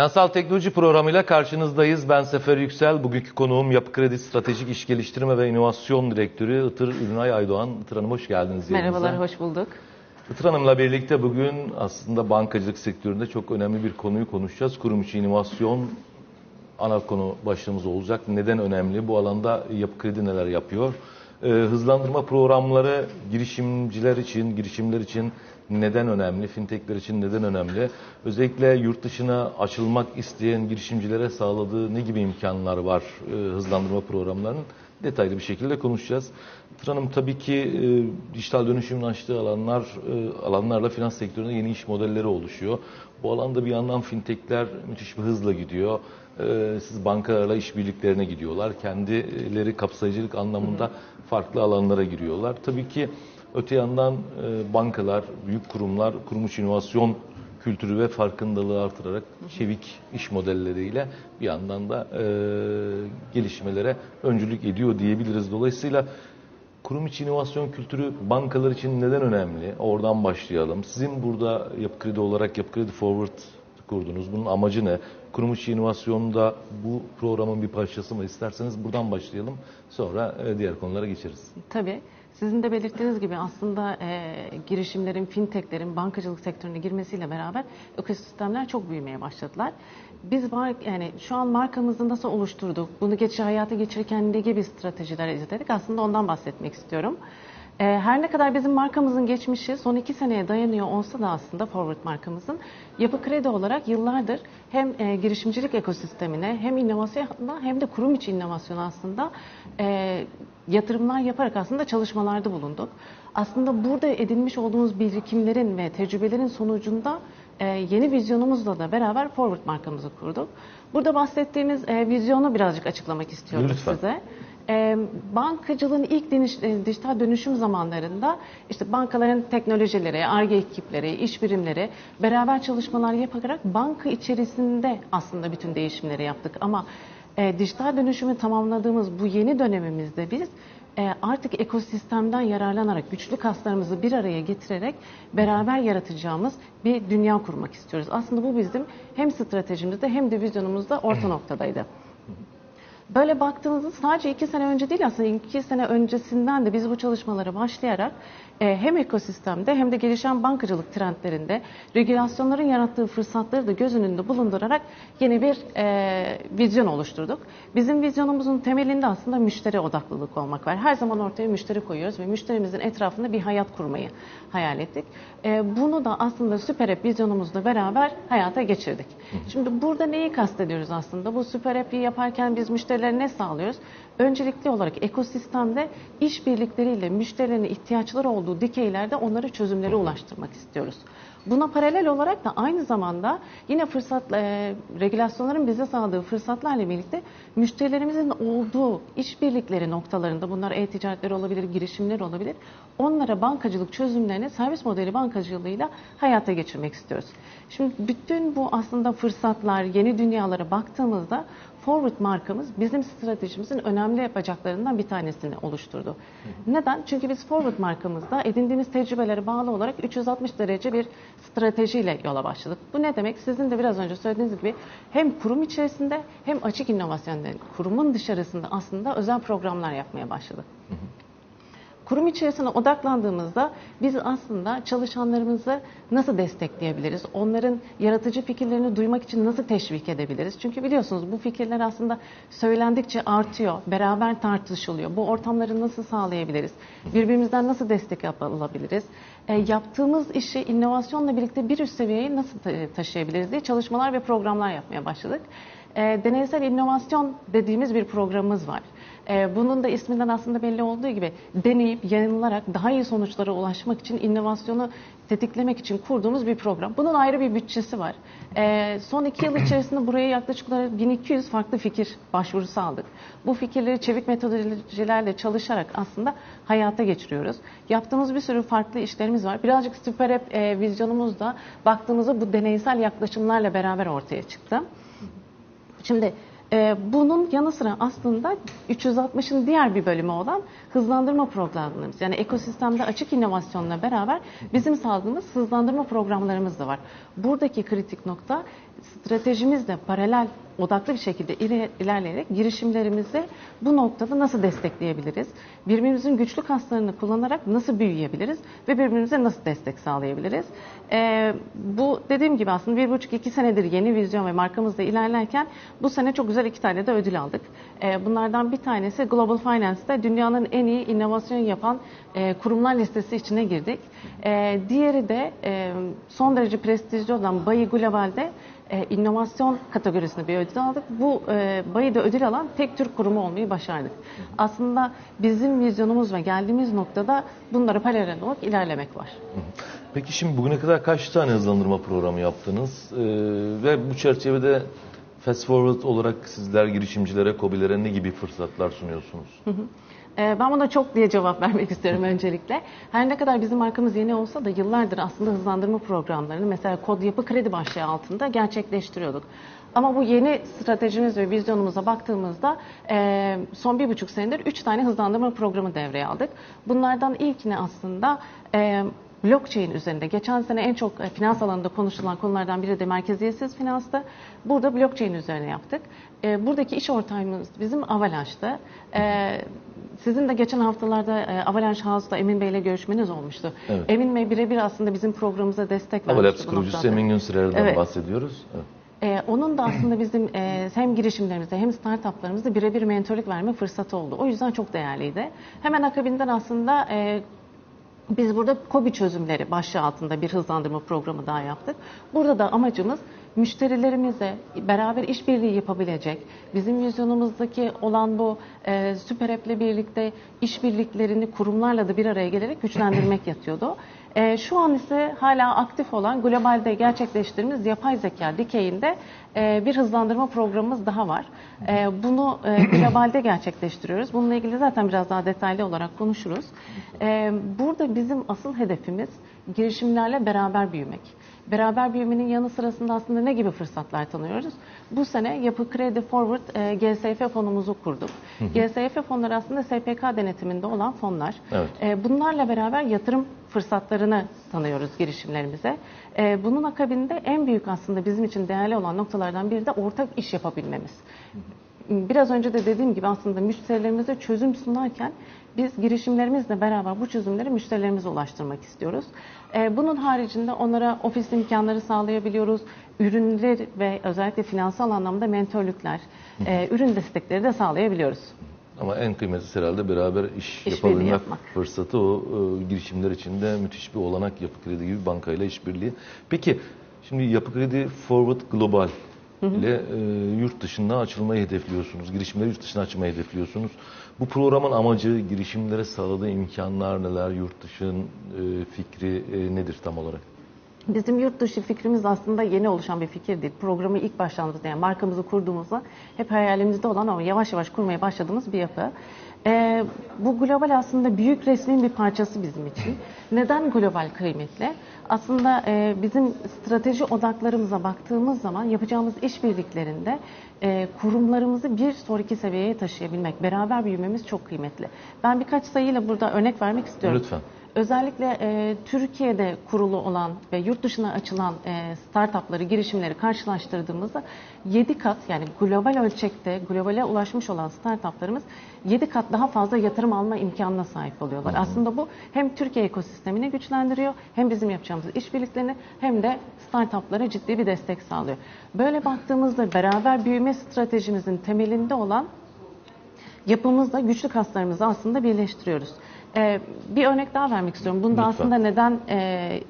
Finansal Teknoloji programıyla karşınızdayız. Ben Sefer Yüksel. Bugünkü konuğum Yapı Kredi Stratejik İş Geliştirme ve İnovasyon Direktörü Itır Ünay Aydoğan. Itır Hanım hoş geldiniz. Merhabalar, hoş bulduk. Itır Hanım'la birlikte bugün aslında bankacılık sektöründe çok önemli bir konuyu konuşacağız. Kurum içi inovasyon ana konu başlığımız olacak. Neden önemli? Bu alanda Yapı Kredi neler yapıyor? Ee, hızlandırma programları girişimciler için, girişimler için neden önemli? Fintechler için neden önemli? Özellikle yurt dışına açılmak isteyen girişimcilere sağladığı ne gibi imkanlar var e, hızlandırma programlarının? Detaylı bir şekilde konuşacağız. Itır Hanım tabii ki e, dijital dönüşümün açtığı alanlar e, alanlarla finans sektöründe yeni iş modelleri oluşuyor. Bu alanda bir yandan fintechler müthiş bir hızla gidiyor. Ee, siz bankalarla işbirliklerine gidiyorlar. Kendileri kapsayıcılık anlamında farklı alanlara giriyorlar. Tabii ki öte yandan e, bankalar, büyük kurumlar, kurum içi inovasyon kültürü ve farkındalığı artırarak çevik iş modelleriyle bir yandan da e, gelişmelere öncülük ediyor diyebiliriz. Dolayısıyla kurum içi inovasyon kültürü bankalar için neden önemli? Oradan başlayalım. Sizin burada Yapı Kredi olarak Yapı Kredi Forward kurdunuz. Bunun amacı ne? Kurum içi inovasyonda bu programın bir parçası mı? İsterseniz buradan başlayalım. Sonra e, diğer konulara geçeriz. Tabii. Sizin de belirttiğiniz gibi aslında e, girişimlerin, fintechlerin bankacılık sektörüne girmesiyle beraber ekosistemler çok büyümeye başladılar. Biz yani şu an markamızı nasıl oluşturduk, bunu geçi hayata geçirirken ne gibi stratejiler izledik aslında ondan bahsetmek istiyorum. E, her ne kadar bizim markamızın geçmişi son iki seneye dayanıyor olsa da aslında Forward markamızın Yapı Kredi olarak yıllardır hem e, girişimcilik ekosistemine hem inovasyona hem de kurum içi inovasyona aslında e, yatırımlar yaparak aslında çalışmalarda bulunduk. Aslında burada edinmiş olduğumuz birikimlerin ve tecrübelerin sonucunda e, yeni vizyonumuzla da beraber Forward markamızı kurduk. Burada bahsettiğimiz vizyonu birazcık açıklamak istiyorum Lütfen. size. E, bankacılığın ilk deniş- e, dijital dönüşüm zamanlarında işte bankaların teknolojileri, ARGE ekipleri, iş birimleri beraber çalışmalar yaparak banka içerisinde aslında bütün değişimleri yaptık. Ama e, dijital dönüşümü tamamladığımız bu yeni dönemimizde biz e, artık ekosistemden yararlanarak güçlü kaslarımızı bir araya getirerek beraber yaratacağımız bir dünya kurmak istiyoruz. Aslında bu bizim hem stratejimizde hem de vizyonumuzda orta noktadaydı. Böyle baktığımızda sadece iki sene önce değil aslında iki sene öncesinden de biz bu çalışmalara başlayarak e, hem ekosistemde hem de gelişen bankacılık trendlerinde regülasyonların yarattığı fırsatları da göz önünde bulundurarak yeni bir e, vizyon oluşturduk. Bizim vizyonumuzun temelinde aslında müşteri odaklılık olmak var. Her zaman ortaya müşteri koyuyoruz ve müşterimizin etrafında bir hayat kurmayı hayal ettik. E, bunu da aslında Süper App vizyonumuzla beraber hayata geçirdik. Şimdi burada neyi kastediyoruz aslında? Bu Süper App'i yaparken biz müşterilere ne sağlıyoruz? Öncelikli olarak ekosistemde işbirlikleriyle müşterilerin ihtiyaçları olduğu dikeylerde onları çözümlere ulaştırmak istiyoruz. Buna paralel olarak da aynı zamanda yine fırsat e, regülasyonların bize sağladığı fırsatlarla birlikte müşterilerimizin olduğu işbirlikleri noktalarında bunlar e-ticaretleri olabilir, girişimler olabilir. Onlara bankacılık çözümlerini servis modeli bankacılığıyla hayata geçirmek istiyoruz. Şimdi bütün bu aslında fırsatlar, yeni dünyalara baktığımızda Forward markamız bizim stratejimizin önemli bacaklarından bir tanesini oluşturdu. Neden? Çünkü biz Forward markamızda edindiğimiz tecrübelere bağlı olarak 360 derece bir stratejiyle yola başladık. Bu ne demek? Sizin de biraz önce söylediğiniz gibi hem kurum içerisinde hem açık inovasyonda kurumun dışarısında aslında özel programlar yapmaya başladık. Kurum içerisine odaklandığımızda biz aslında çalışanlarımızı nasıl destekleyebiliriz? Onların yaratıcı fikirlerini duymak için nasıl teşvik edebiliriz? Çünkü biliyorsunuz bu fikirler aslında söylendikçe artıyor, beraber tartışılıyor. Bu ortamları nasıl sağlayabiliriz? Birbirimizden nasıl destek alabiliriz? E, yaptığımız işi inovasyonla birlikte bir üst seviyeye nasıl ta- taşıyabiliriz diye çalışmalar ve programlar yapmaya başladık. E, deneysel inovasyon dediğimiz bir programımız var. E, bunun da isminden aslında belli olduğu gibi deneyip yanılarak daha iyi sonuçlara ulaşmak için inovasyonu tetiklemek için kurduğumuz bir program. Bunun ayrı bir bütçesi var. E, son iki yıl içerisinde buraya yaklaşık olarak 1200 farklı fikir başvurusu aldık. Bu fikirleri çevik metodolojilerle çalışarak aslında hayata geçiriyoruz. Yaptığımız bir sürü farklı işlerimiz var. Birazcık Süper App e, baktığımızda bu deneysel yaklaşımlarla beraber ortaya çıktı. Şimdi e, bunun yanı sıra aslında 360'ın diğer bir bölümü olan hızlandırma programlarımız. Yani ekosistemde açık inovasyonla beraber bizim sağladığımız hızlandırma programlarımız da var. Buradaki kritik nokta stratejimizle paralel odaklı bir şekilde iler- ilerleyerek girişimlerimizi bu noktada nasıl destekleyebiliriz? Birbirimizin güçlü kaslarını kullanarak nasıl büyüyebiliriz ve birbirimize nasıl destek sağlayabiliriz? Ee, bu dediğim gibi aslında bir buçuk iki senedir yeni vizyon ve markamızla ilerlerken bu sene çok güzel iki tane de ödül aldık. Ee, bunlardan bir tanesi Global Finance'da dünyanın en iyi inovasyon yapan e, kurumlar listesi içine girdik. Ee, diğeri de e, son derece prestijli olan Bayi Global'de e, inovasyon kategorisinde bir ödül aldık. Bu e, Bayi'de ödül alan tek Türk kurumu olmayı başardık. Aslında bizim vizyonumuz ve geldiğimiz noktada bunlara paralel olarak ilerlemek var. Peki şimdi bugüne kadar kaç tane hızlandırma programı yaptınız? Ee, ve bu çerçevede Fast Forward olarak sizler girişimcilere, KOBİ'lere ne gibi fırsatlar sunuyorsunuz? Ee, Ben buna çok diye cevap vermek istiyorum öncelikle. Her ne kadar bizim markamız yeni olsa da yıllardır aslında hızlandırma programlarını mesela kod yapı kredi başlığı altında gerçekleştiriyorduk. Ama bu yeni stratejimiz ve vizyonumuza baktığımızda e, son bir buçuk senedir üç tane hızlandırma programı devreye aldık. Bunlardan ilkini aslında e, blockchain üzerinde. Geçen sene en çok e, finans alanında konuşulan konulardan biri de merkeziyetsiz finanstı. Burada blockchain üzerine yaptık. E, buradaki iş ortağımız bizim Avalanche'dı. E, sizin de geçen haftalarda e, Avalanche House'da Emin Bey'le görüşmeniz olmuştu. Evet. Emin Bey birebir aslında bizim programımıza destek vermişti. Avalabs bu kurucusu. Emin Günsürer'den Evet. bahsediyoruz. Evet. Ee, onun da aslında bizim e, hem girişimlerimizde hem startuplarımızda birebir mentorluk verme fırsatı oldu. O yüzden çok değerliydi. Hemen akabinden aslında e, biz burada KOBİ çözümleri başlığı altında bir hızlandırma programı daha yaptık. Burada da amacımız müşterilerimize beraber işbirliği yapabilecek, bizim vizyonumuzdaki olan bu e, Süper App'le birlikte işbirliklerini kurumlarla da bir araya gelerek güçlendirmek yatıyordu. E, şu an ise hala aktif olan globalde gerçekleştirdiğimiz yapay zeka dikeyinde e, bir hızlandırma programımız daha var. E, bunu e, globalde gerçekleştiriyoruz. Bununla ilgili zaten biraz daha detaylı olarak konuşuruz. E, burada bizim asıl hedefimiz girişimlerle beraber büyümek. Beraber büyümenin yanı sırasında aslında ne gibi fırsatlar tanıyoruz? Bu sene Yapı Kredi Forward e, GSF fonumuzu kurduk. GSF fonları aslında SPK denetiminde olan fonlar. Evet. E, bunlarla beraber yatırım fırsatlarını tanıyoruz girişimlerimize. E, bunun akabinde en büyük aslında bizim için değerli olan noktalardan biri de ortak iş yapabilmemiz. Biraz önce de dediğim gibi aslında müşterilerimize çözüm sunarken biz girişimlerimizle beraber bu çözümleri müşterilerimize ulaştırmak istiyoruz. Ee, bunun haricinde onlara ofis imkanları sağlayabiliyoruz. Ürünler ve özellikle finansal anlamda mentörlükler, e, ürün destekleri de sağlayabiliyoruz. Ama en kıymetlisi herhalde beraber iş İşbirliği yapabilmek yapmak. fırsatı o e, girişimler için de müthiş bir olanak Yapı Kredi gibi bankayla işbirliği. Peki şimdi Yapı Kredi Forward Global ile e, yurt dışına açılmayı hedefliyorsunuz. Girişimleri yurt dışına açmayı hedefliyorsunuz. Bu programın amacı girişimlere sağladığı imkanlar neler? Yurt dışın e, fikri e, nedir tam olarak? Bizim yurt dışı fikrimiz aslında yeni oluşan bir fikir değil. Programı ilk başladığımızda yani markamızı kurduğumuzda hep hayalimizde olan ama yavaş yavaş kurmaya başladığımız bir yapı. Ee, bu global aslında büyük resmin bir parçası bizim için. Neden global kıymetli? Aslında e, bizim strateji odaklarımıza baktığımız zaman yapacağımız işbirliklerinde e, kurumlarımızı bir sonraki seviyeye taşıyabilmek, beraber büyümemiz çok kıymetli. Ben birkaç sayıyla burada örnek vermek istiyorum. Lütfen. Özellikle e, Türkiye'de kurulu olan ve yurt dışına açılan e, startupları, girişimleri karşılaştırdığımızda 7 kat yani global ölçekte globale ulaşmış olan startuplarımız 7 kat daha fazla yatırım alma imkanına sahip oluyorlar. Aslında bu hem Türkiye ekosistemini güçlendiriyor hem bizim yapacağımız işbirliklerini hem de startuplara ciddi bir destek sağlıyor. Böyle baktığımızda beraber büyüme stratejimizin temelinde olan yapımızla güçlü kaslarımızı aslında birleştiriyoruz. Ee, bir örnek daha vermek istiyorum. Bunda Lütfen. aslında neden e,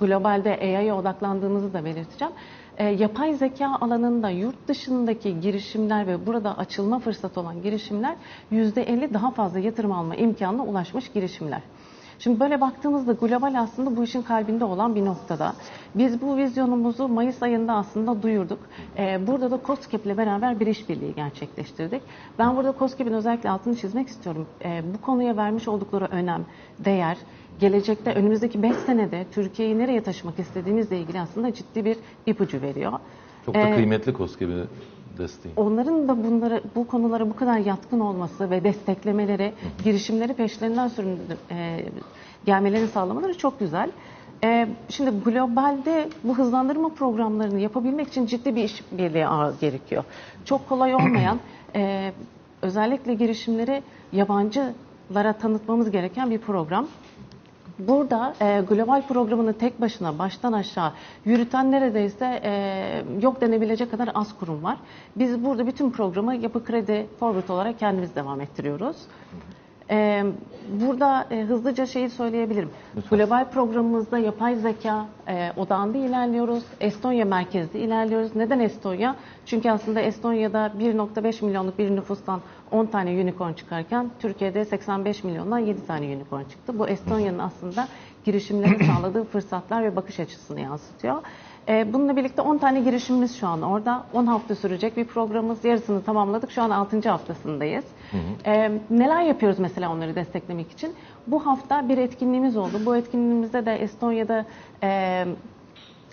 globalde AI'ye odaklandığımızı da belirteceğim. E, yapay zeka alanında yurt dışındaki girişimler ve burada açılma fırsatı olan girişimler %50 daha fazla yatırım alma imkanına ulaşmış girişimler. Şimdi böyle baktığımızda global aslında bu işin kalbinde olan bir noktada. Biz bu vizyonumuzu Mayıs ayında aslında duyurduk. Ee, burada da COSGAP ile beraber bir işbirliği gerçekleştirdik. Ben burada COSGAP'in özellikle altını çizmek istiyorum. Ee, bu konuya vermiş oldukları önem, değer, gelecekte önümüzdeki 5 senede Türkiye'yi nereye taşımak istediğimizle ilgili aslında ciddi bir ipucu veriyor. Çok da Ee, kıymetli KOSGEB'i desteği. Onların da bunları bu konulara bu kadar yatkın olması ve desteklemeleri, girişimleri peşlerinden süründür, e, gelmelerini sağlamaları çok güzel. Ee, şimdi globalde bu hızlandırma programlarını yapabilmek için ciddi bir işbirliği gerekiyor. Çok kolay olmayan, e, özellikle girişimleri yabancılara tanıtmamız gereken bir program. Burada e, global programını tek başına baştan aşağı yürüten neredeyse e, yok denebilecek kadar az kurum var. Biz burada bütün programı Yapı Kredi Forward olarak kendimiz devam ettiriyoruz. E, burada e, hızlıca şeyi söyleyebilirim. Global programımızda yapay zeka e, odağında ilerliyoruz. Estonya merkezli ilerliyoruz. Neden Estonya? Çünkü aslında Estonya'da 1.5 milyonluk bir nüfustan 10 tane unicorn çıkarken Türkiye'de 85 milyondan 7 tane unicorn çıktı. Bu Estonya'nın aslında girişimlere sağladığı fırsatlar ve bakış açısını yansıtıyor. Ee, Bununla birlikte 10 tane girişimimiz şu an orada. 10 hafta sürecek bir programımız. Yarısını tamamladık. Şu an 6. haftasındayız. Ee, neler yapıyoruz mesela onları desteklemek için? Bu hafta bir etkinliğimiz oldu. Bu etkinliğimizde de Estonya'da e,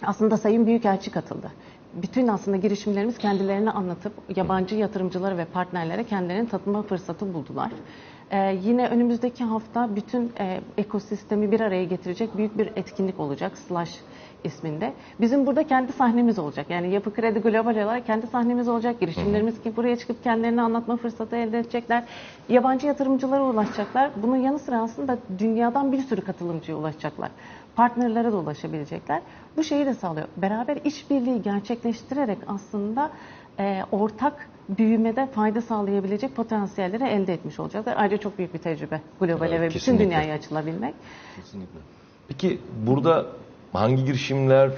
aslında Sayın Büyükelçi katıldı. Bütün aslında girişimlerimiz kendilerini anlatıp yabancı yatırımcılara ve partnerlere kendilerini tanıtma fırsatı buldular. Ee, yine önümüzdeki hafta bütün e, ekosistemi bir araya getirecek büyük bir etkinlik olacak. Slash isminde. Bizim burada kendi sahnemiz olacak. Yani Yapı Kredi Global olarak kendi sahnemiz olacak. Girişimlerimiz ki buraya çıkıp kendilerini anlatma fırsatı elde edecekler. Yabancı yatırımcılara ulaşacaklar. Bunun yanı sıra aslında dünyadan bir sürü katılımcıya ulaşacaklar. Partnerlere de ulaşabilecekler. Bu şeyi de sağlıyor. Beraber işbirliği gerçekleştirerek aslında e, ortak büyümede fayda sağlayabilecek potansiyelleri elde etmiş olacaklar. Ayrıca çok büyük bir tecrübe globale Evet, ve bütün kesinlikle. dünyaya açılabilmek. Kesinlikle. Peki burada hangi girişimler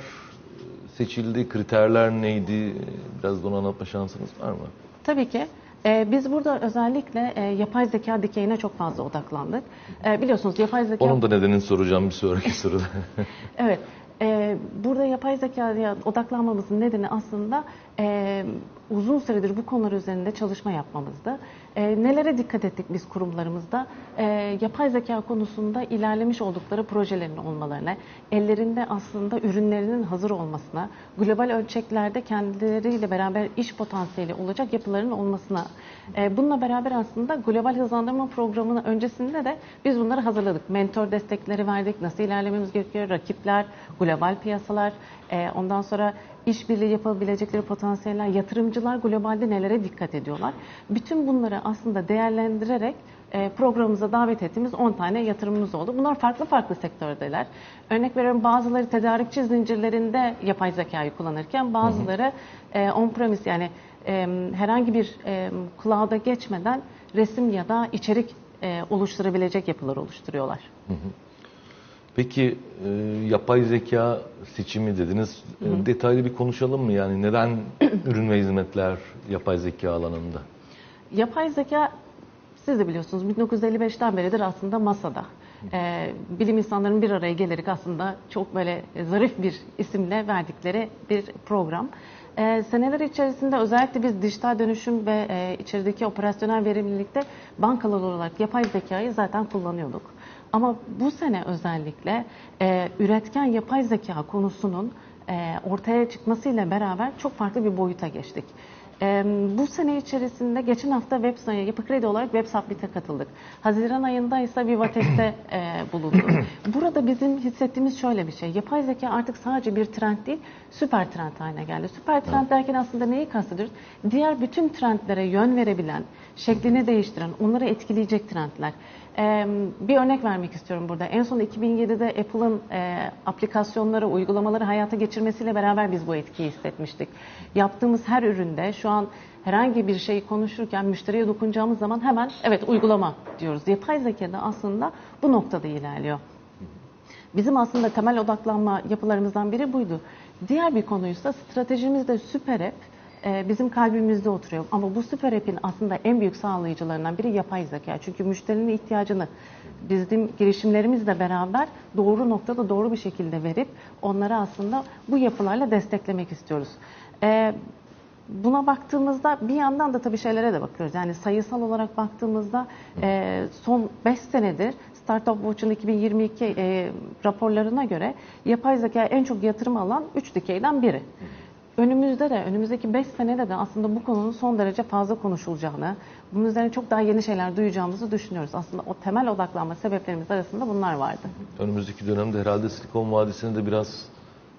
seçildi, kriterler neydi? Biraz da onu anlatma şansınız var mı? Tabii ki. Ee, biz burada özellikle e, yapay zeka dikeyine çok fazla odaklandık. Ee, biliyorsunuz yapay zeka... Onun da nedenini soracağım bir sonraki soruda. Evet. e, burada yapay zekaya odaklanmamızın nedeni aslında e, uzun süredir bu konular üzerinde çalışma yapmamızdı. E, nelere dikkat ettik biz kurumlarımızda? E, yapay zeka konusunda ilerlemiş oldukları projelerin olmalarına, ellerinde aslında ürünlerinin hazır olmasına, global ölçeklerde kendileriyle beraber iş potansiyeli olacak yapıların olmasına. E, bununla beraber aslında global hızlandırma programının öncesinde de biz bunları hazırladık. Mentor destekleri verdik, nasıl ilerlememiz gerekiyor, rakipler, global piyasalar, e, ondan sonra işbirliği yapabilecekleri potansiyeller, yatırımcılar globalde nelere dikkat ediyorlar. Bütün bunları aslında değerlendirerek e, programımıza davet ettiğimiz 10 tane yatırımımız oldu. Bunlar farklı farklı sektördeler. Örnek veriyorum bazıları tedarikçi zincirlerinde yapay zekayı kullanırken bazıları e, on-premise yani e, herhangi bir cloud'a geçmeden resim ya da içerik oluşturabilecek yapılar oluşturuyorlar. Peki e, yapay zeka seçimi dediniz. E, detaylı bir konuşalım mı? Yani neden ürün ve hizmetler yapay zeka alanında? Yapay zeka siz de biliyorsunuz 1955'ten beridir aslında masada. Ee, bilim insanların bir araya gelerek aslında çok böyle zarif bir isimle verdikleri bir program. Ee, seneler içerisinde özellikle biz dijital dönüşüm ve e, içerideki operasyonel verimlilikte bankalar olarak yapay zekayı zaten kullanıyorduk. Ama bu sene özellikle e, üretken yapay zeka konusunun e, ortaya çıkmasıyla beraber çok farklı bir boyuta geçtik. Ee, bu sene içerisinde geçen hafta web siteye Yapı Kredi olarak Web Submit'e katıldık. Haziran ayında ise Vivates'te e, bulunduk. Burada bizim hissettiğimiz şöyle bir şey. Yapay zeka artık sadece bir trend değil, süper trend haline geldi. Süper trend derken aslında neyi kastediyoruz? Diğer bütün trendlere yön verebilen, şeklini değiştiren, onları etkileyecek trendler. Bir örnek vermek istiyorum burada. En son 2007'de Apple'ın e, aplikasyonları, uygulamaları hayata geçirmesiyle beraber biz bu etkiyi hissetmiştik. Yaptığımız her üründe şu an herhangi bir şeyi konuşurken müşteriye dokunacağımız zaman hemen evet uygulama diyoruz. Yapay zeka da aslında bu noktada ilerliyor. Bizim aslında temel odaklanma yapılarımızdan biri buydu. Diğer bir konuysa stratejimiz de süper app bizim kalbimizde oturuyor. Ama bu süper app'in aslında en büyük sağlayıcılarından biri yapay zeka. Çünkü müşterinin ihtiyacını bizim girişimlerimizle beraber doğru noktada doğru bir şekilde verip onları aslında bu yapılarla desteklemek istiyoruz. E, Buna baktığımızda bir yandan da tabii şeylere de bakıyoruz. Yani sayısal olarak baktığımızda e, son 5 senedir Startup Watch'un 2022 e, raporlarına göre yapay zeka en çok yatırım alan 3 dikeyden biri. Önümüzde de, önümüzdeki 5 senede de aslında bu konunun son derece fazla konuşulacağını, bunun üzerine çok daha yeni şeyler duyacağımızı düşünüyoruz. Aslında o temel odaklanma sebeplerimiz arasında bunlar vardı. Önümüzdeki dönemde herhalde Silikon Vadisi'ni de biraz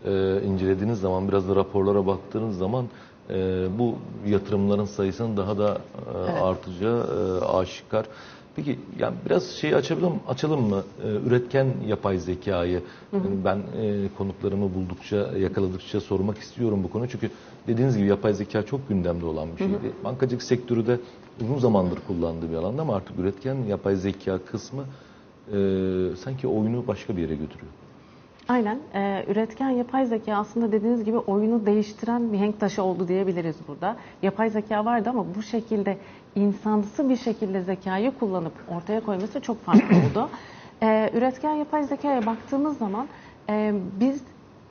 e, incelediğiniz zaman, biraz da raporlara baktığınız zaman e, bu yatırımların sayısının daha da e, artacağı e, aşikar. Peki yani biraz şeyi açalım, açalım mı? E, üretken yapay zekayı. Yani ben e, konuklarımı buldukça, yakaladıkça sormak istiyorum bu konu. Çünkü dediğiniz gibi yapay zeka çok gündemde olan bir şeydi. Bankacılık sektörü de uzun zamandır kullandığı bir alanda ama artık üretken yapay zeka kısmı e, sanki oyunu başka bir yere götürüyor. Aynen. Ee, üretken yapay zeka aslında dediğiniz gibi oyunu değiştiren bir henk taşı oldu diyebiliriz burada. Yapay zeka vardı ama bu şekilde insansı bir şekilde zekayı kullanıp ortaya koyması çok farklı oldu. Ee, üretken yapay zekaya baktığımız zaman e, biz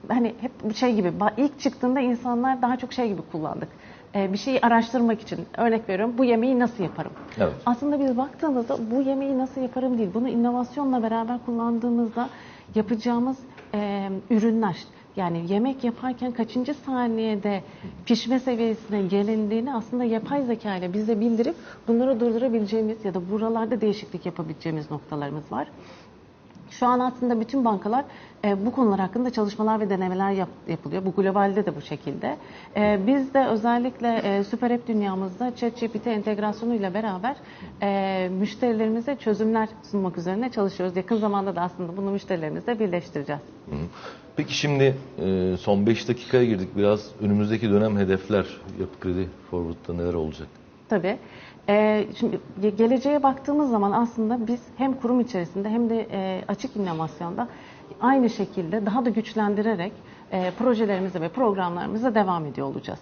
hani hep şey gibi ilk çıktığında insanlar daha çok şey gibi kullandık. Ee, bir şeyi araştırmak için örnek veriyorum bu yemeği nasıl yaparım? Evet. Aslında biz baktığımızda bu yemeği nasıl yaparım değil. Bunu inovasyonla beraber kullandığımızda yapacağımız e, ürünler yani yemek yaparken kaçıncı saniyede pişme seviyesine gelindiğini aslında yapay zeka ile bize bildirip bunları durdurabileceğimiz ya da buralarda değişiklik yapabileceğimiz noktalarımız var. Şu an aslında bütün bankalar e, bu konular hakkında çalışmalar ve denemeler yap- yapılıyor. Bu globalde de bu şekilde. E, biz de özellikle e, Süper App dünyamızda ChatGPT entegrasyonuyla beraber e, müşterilerimize çözümler sunmak üzerine çalışıyoruz. Yakın zamanda da aslında bunu müşterilerimizle birleştireceğiz. Peki şimdi e, son 5 dakikaya girdik. Biraz önümüzdeki dönem hedefler Yapı Kredi Forward'da neler olacak? Tabii. Ee, şimdi ge- geleceğe baktığımız zaman aslında biz hem kurum içerisinde hem de e, açık inovasyonda aynı şekilde daha da güçlendirerek e, projelerimize ve programlarımıza devam ediyor olacağız.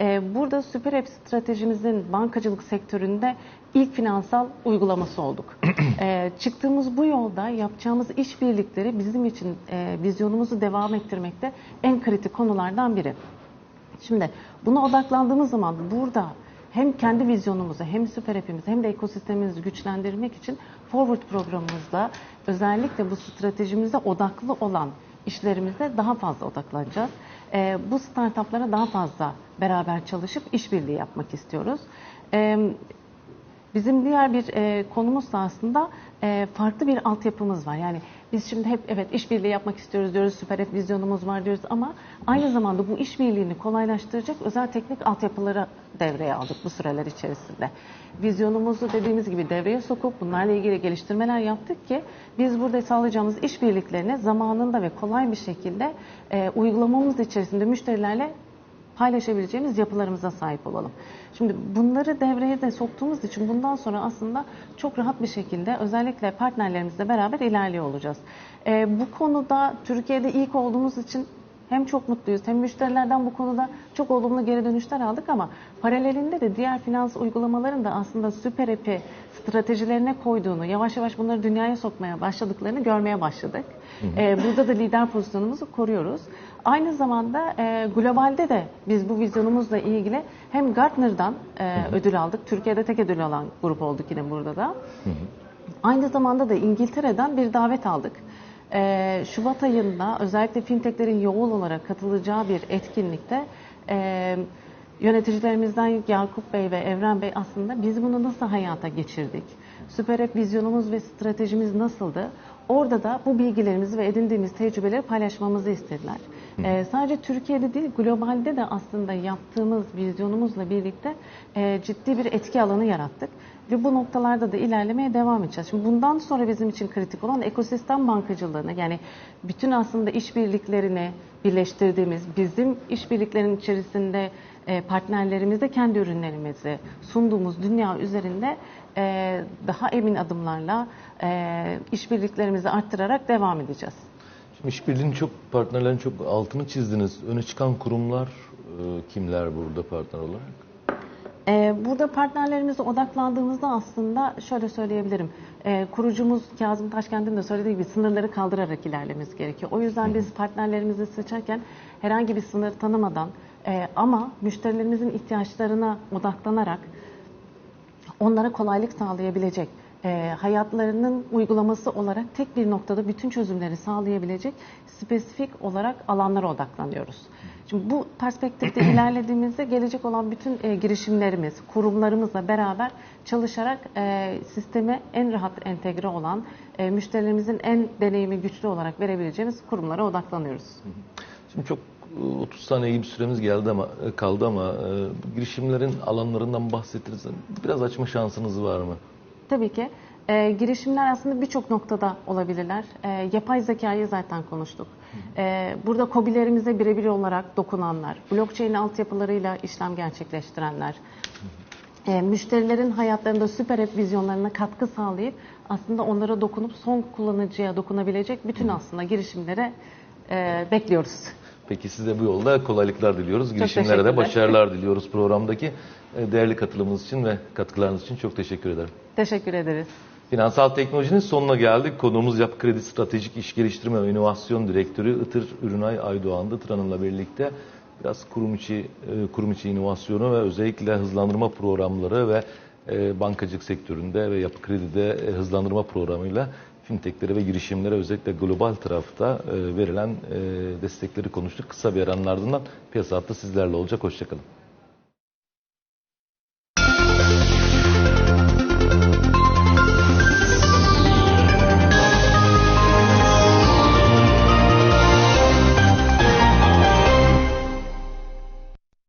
E, burada Süper App stratejimizin bankacılık sektöründe ilk finansal uygulaması olduk. E, çıktığımız bu yolda yapacağımız işbirlikleri bizim için e, vizyonumuzu devam ettirmekte en kritik konulardan biri. Şimdi buna odaklandığımız zaman burada hem kendi vizyonumuzu hem süper app'imizi hem de ekosistemimizi güçlendirmek için Forward programımızda özellikle bu stratejimize odaklı olan işlerimize daha fazla odaklanacağız. Ee, bu startuplara daha fazla beraber çalışıp işbirliği yapmak istiyoruz. Ee, Bizim diğer bir e, konumuz da aslında e, farklı bir altyapımız var. Yani biz şimdi hep evet işbirliği yapmak istiyoruz diyoruz, süper app vizyonumuz var diyoruz ama aynı zamanda bu işbirliğini kolaylaştıracak özel teknik altyapıları devreye aldık bu süreler içerisinde. Vizyonumuzu dediğimiz gibi devreye sokup bunlarla ilgili geliştirmeler yaptık ki biz burada sağlayacağımız işbirliklerini zamanında ve kolay bir şekilde e, uygulamamız içerisinde müşterilerle paylaşabileceğimiz yapılarımıza sahip olalım. Şimdi bunları devreye de soktuğumuz için bundan sonra aslında çok rahat bir şekilde özellikle partnerlerimizle beraber ilerliyor olacağız. Ee, bu konuda Türkiye'de ilk olduğumuz için hem çok mutluyuz hem müşterilerden bu konuda çok olumlu geri dönüşler aldık ama paralelinde de diğer finans uygulamaların da aslında süper app'i stratejilerine koyduğunu, yavaş yavaş bunları dünyaya sokmaya başladıklarını görmeye başladık. Ee, burada da lider pozisyonumuzu koruyoruz. Aynı zamanda e, globalde de biz bu vizyonumuzla ilgili hem Gartner'dan e, ödül aldık. Türkiye'de tek ödül alan grup olduk yine burada da. Aynı zamanda da İngiltere'den bir davet aldık. Ee, Şubat ayında özellikle fintechlerin yoğun olarak katılacağı bir etkinlikte e, yöneticilerimizden Yakup Bey ve Evren Bey aslında biz bunu nasıl hayata geçirdik? Süper App vizyonumuz ve stratejimiz nasıldı? Orada da bu bilgilerimizi ve edindiğimiz tecrübeleri paylaşmamızı istediler. Ee, sadece Türkiye'de değil, globalde de aslında yaptığımız vizyonumuzla birlikte e, ciddi bir etki alanı yarattık. Ve bu noktalarda da ilerlemeye devam edeceğiz. Şimdi bundan sonra bizim için kritik olan ekosistem bankacılığını yani bütün aslında işbirliklerini birleştirdiğimiz, bizim işbirliklerinin içerisinde partnerlerimize kendi ürünlerimizi sunduğumuz dünya üzerinde e, daha emin adımlarla e, işbirliklerimizi arttırarak devam edeceğiz. Şimdi işbirliğinin çok, partnerlerin çok altını çizdiniz. Öne çıkan kurumlar e, kimler burada partner olarak? Burada partnerlerimize odaklandığımızda aslında şöyle söyleyebilirim. Kurucumuz Kazım Taşkent'in de söylediği gibi sınırları kaldırarak ilerlememiz gerekiyor. O yüzden biz partnerlerimizi seçerken herhangi bir sınır tanımadan e, ama müşterilerimizin ihtiyaçlarına odaklanarak onlara kolaylık sağlayabilecek e, hayatlarının uygulaması olarak tek bir noktada bütün çözümleri sağlayabilecek spesifik olarak alanlara odaklanıyoruz. Şimdi bu perspektifte ilerlediğimizde gelecek olan bütün e, girişimlerimiz, kurumlarımızla beraber çalışarak e, sisteme en rahat entegre olan, e, müşterilerimizin en deneyimi güçlü olarak verebileceğimiz kurumlara odaklanıyoruz. Şimdi çok e, 30 saniye gibi süremiz geldi ama e, kaldı ama e, girişimlerin alanlarından bahsettiniz. Biraz açma şansınız var mı? Tabii ki. E, girişimler aslında birçok noktada olabilirler. E, yapay zekayı zaten konuştuk. E, burada kobilerimize birebir olarak dokunanlar, blockchain altyapılarıyla işlem gerçekleştirenler, e, müşterilerin hayatlarında süper app vizyonlarına katkı sağlayıp aslında onlara dokunup son kullanıcıya dokunabilecek bütün aslında girişimlere e, bekliyoruz. Peki size bu yolda kolaylıklar diliyoruz. Girişimlere de başarılar diliyoruz programdaki. E, Değerli katılımınız için ve katkılarınız için çok teşekkür ederim. Teşekkür ederiz. Finansal teknolojinin sonuna geldik. Konuğumuz Yapı Kredi Stratejik İş Geliştirme ve İnovasyon Direktörü Itır Ürünay Aydoğan'dı. Itır Hanım'la birlikte biraz kurum içi, e, kurum içi inovasyonu ve özellikle hızlandırma programları ve e, bankacılık sektöründe ve Yapı Kredi'de hızlandırma programıyla fintechlere ve girişimlere özellikle global tarafta e, verilen e, destekleri konuştuk. Kısa bir aranın ardından piyasa hattı sizlerle olacak. Hoşçakalın.